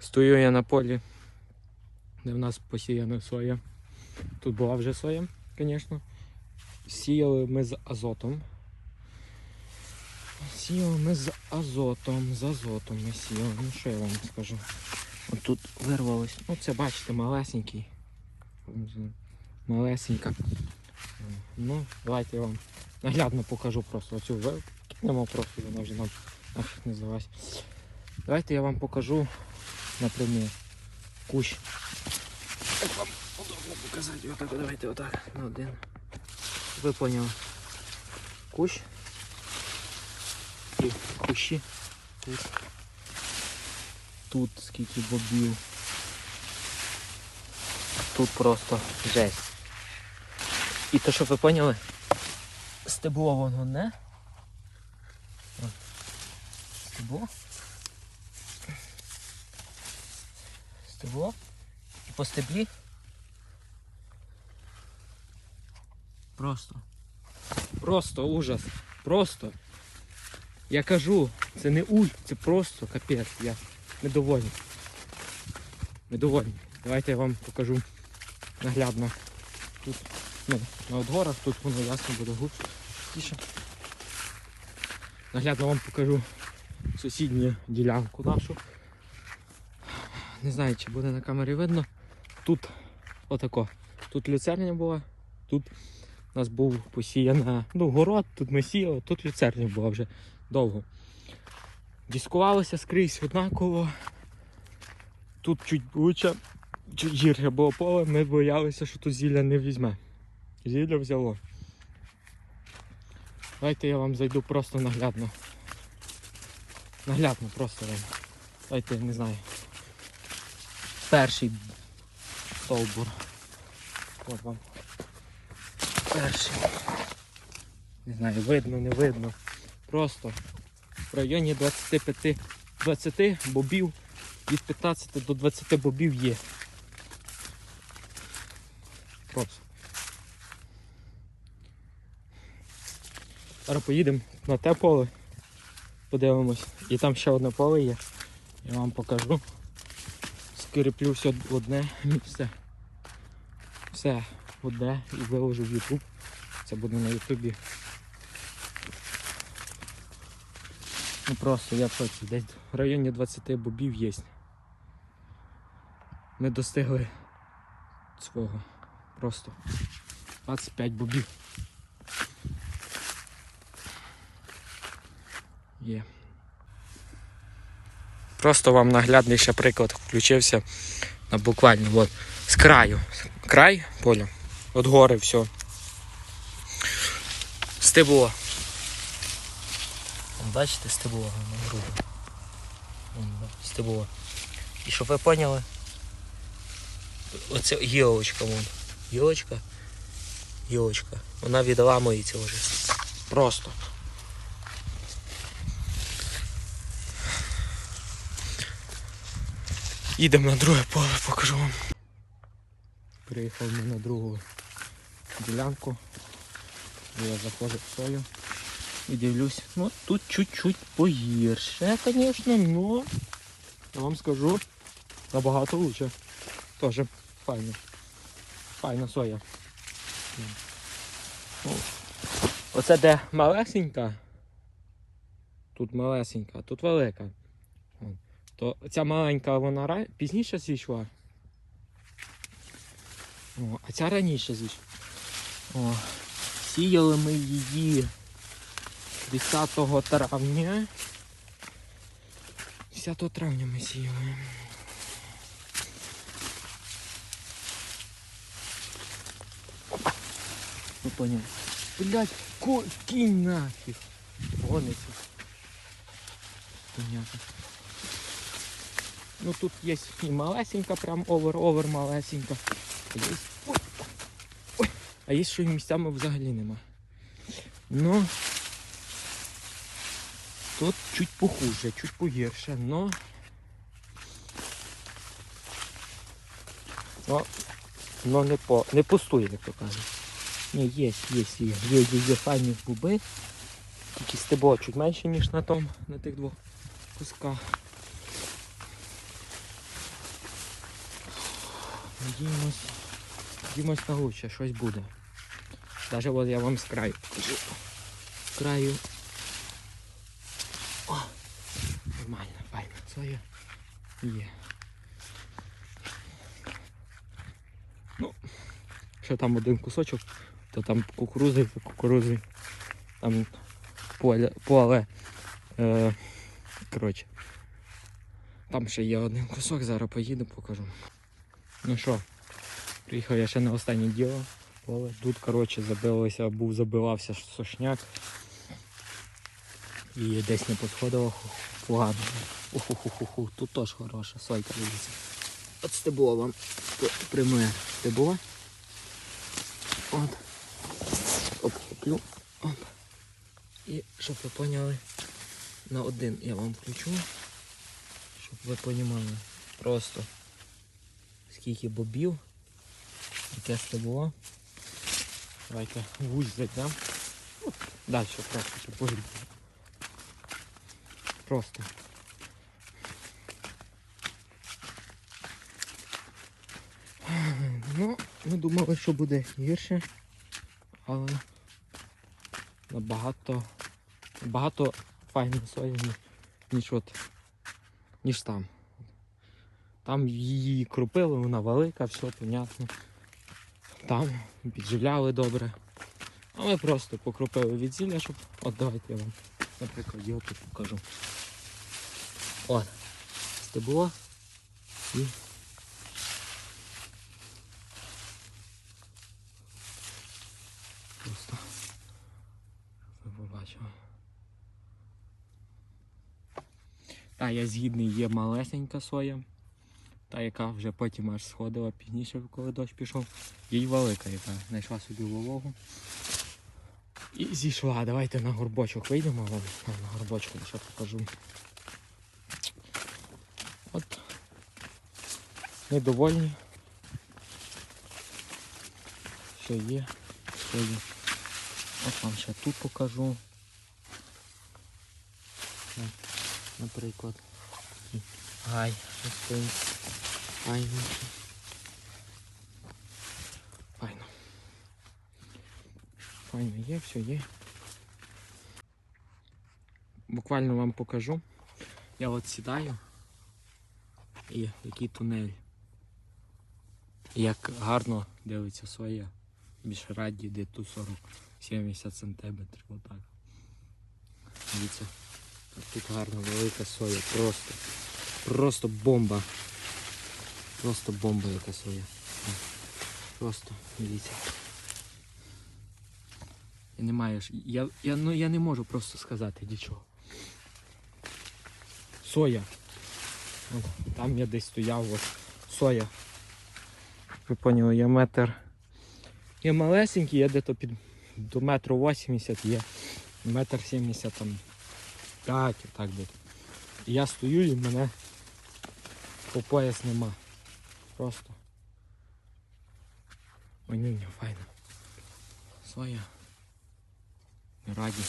Стою я на полі, де в нас посіяна соя. Тут була вже соя, звісно. Сіяли ми з азотом. Сіяли ми з азотом, з азотом ми сіяли. Ну що я вам скажу? От тут вирвалось. Ну це бачите, малесенький. Малесенька. Ну, давайте я вам наглядно покажу просто оцю викинемо просто, вона вже нам ах, не здалась. Давайте я вам покажу, наприклад, кущ. Як вам удобно показати? Отак, давайте отак. На один. Ви поняли. Кущ. І кущі. Тут. Тут скільки бобів. Тут просто жесть. І то, щоб ви поняли, стебло воно не. Стебло. Стебло. І по стеблі. Просто. Просто ужас. Просто. Я кажу, це не уль, це просто капець. Я недовольний. Недовольний. Давайте я вам покажу наглядно. Тут ну, на отгорах, тут воно ясно буде густіше. Наглядно вам покажу сусідню ділянку нашу. Не знаю, чи буде на камері видно. Тут отако. Тут люцерня була, тут у нас був посіяна, ну, город, тут ми сіяли, тут люцерня була вже довго. Дискувалося скрізь однаково. Тут чуть лучше, чуть гірше було поле, ми боялися, що тут зілля не візьме. Зілля взяло. Давайте я вам зайду просто наглядно. Наглядно просто вам. Давайте, не знаю. Перший стовбур. От вам. Перший. Не знаю, видно, не видно. Просто в районі 25 20 бобів від 15 до 20 бобів є. Просто. Зараз поїдемо на те поле, подивимось. І там ще одне поле є. Я вам покажу. В одне місце. Все одне і виложу в YouTube. Це буде на Ютубі. Ну просто я шоці. Десь в районі 20 бобів є. Ми достигли свого. Просто 25 бобів. Є. Просто вам наглядний ще приклад включився на буквально от, з краю. Край поля. От гори все. Стебло. Бачите, стебло воно грубо. Стебло. І щоб ви поняли, оце гілочка вон. Гілочка. Гілочка. Вона відламується вже. Просто. Їдемо на друге поле, покажу вам. Приїхав ми на другу ділянку. Я заходжу в сою і дивлюсь. Ну тут чуть-чуть погірше, звісно, но я вам скажу набагато лучше. Тоже файно. Файна соя. Ну, Оце де малесенька. Тут малесенька, тут велика. То ця маленька вона пізніше зійшла. О, а ця раніше зійшла. О, сіяли ми її 10 травня. 10 травня ми сіяли. Ну понял. Блять, ко... кинь нафиг. Гонится. Понятно. Ну тут є і малесенька, прям овер-овер малесенька. Є... Ой! Ой! А є, що і місцями взагалі нема. Ну тут чуть похуже, чуть погірше, но. Но, но не по не пустує, як то кажуть. Ні, є, є, є, є, є, є файні буби. Тільки стебло чуть менше, ніж на том, на тих двох кусках. Надіємось, надіємось на лучше, щось буде. Даже от я вам з краю. З краю. О, нормально, файно. Це є. Є. Ну, ще там один кусочок, то там кукурузи кукурузи. Там поле, поле. Е, коротше. Там ще є один кусок, зараз поїду, покажу. Ну що, приїхав я ще на останнє діло. Поле. Тут, коротше, забилося, був забивався сошняк. І десь не посходило фуган. Уху-ху-ху-ху. Тут теж хороша сойка дивіться. От стебло вам прямує стебло. От. Оп, куплю. Оп. І щоб ви поняли, на один я вам включу, щоб ви понімали просто скільки бобів, яке стебло. Давайте гусь зайдемо. Далі просто погріб. Просто. Ну, ми думали, що буде гірше, але набагато, набагато файної сої, ніж от, ніж там. Там її кропили, вона велика, все понятно. Там підживляли добре. А ми просто покропили від зілля, щоб. От давайте я вам, наприклад, його тут покажу. От. Стебло і. Просто. Ви побачили. Та я згідний, є малесенька соя. Та, яка вже потім аж сходила пізніше, коли дощ пішов. Їй велика, яка знайшла собі вологу. І зійшла. Давайте на горбочок вийдемо вам. На горбочку ще покажу. От. Недовольні. Що є, що є. От вам ще тут покажу. Наприклад. Гай. той. Файно. Файно. Файно є, все є. Буквально вам покажу. Я от сідаю і який тунель. Як гарно дивиться соя. Більш раді, де ту 40-70 сантиметрів. Отак. Дивіться. Тут гарно велика соя. Просто. Просто бомба. Просто бомба яка соя. Просто, дивіться. Я не маю. ж- Я, я, ну, я не можу просто сказати нічого. Соя. От, там я десь стояв, от. Соя. Ви поняли, я метр. Я малесенький, я десь під до метру 80 є. Метр 70 там. 5, так десь. І я стою і мене по пояс нема. Просто. Ой, ні, файно. Соя. Не раді.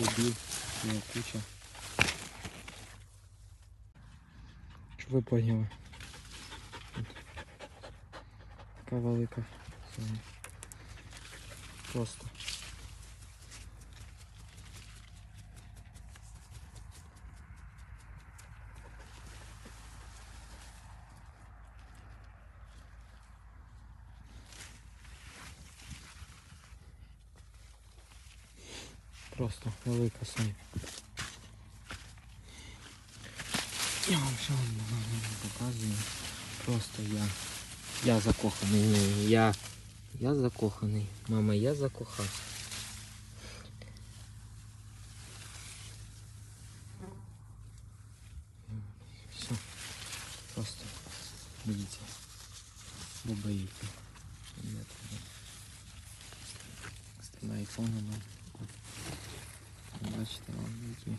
Любів, є куча. Щоб ви поняли. Така велика. Просто. Просто велика соня. Я вам ще вам показую. Просто я. Я закоханий. Ні, я. Я закоханий. Мама, я закохався. Все. Просто дивіться. Боби які. Де тут? З тим айфоном. Бачите, які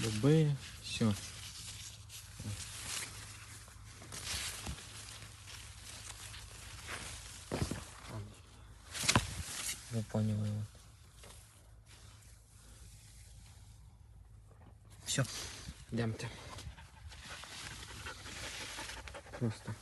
боби, все. Ви поняли. Все, йдемте. Просто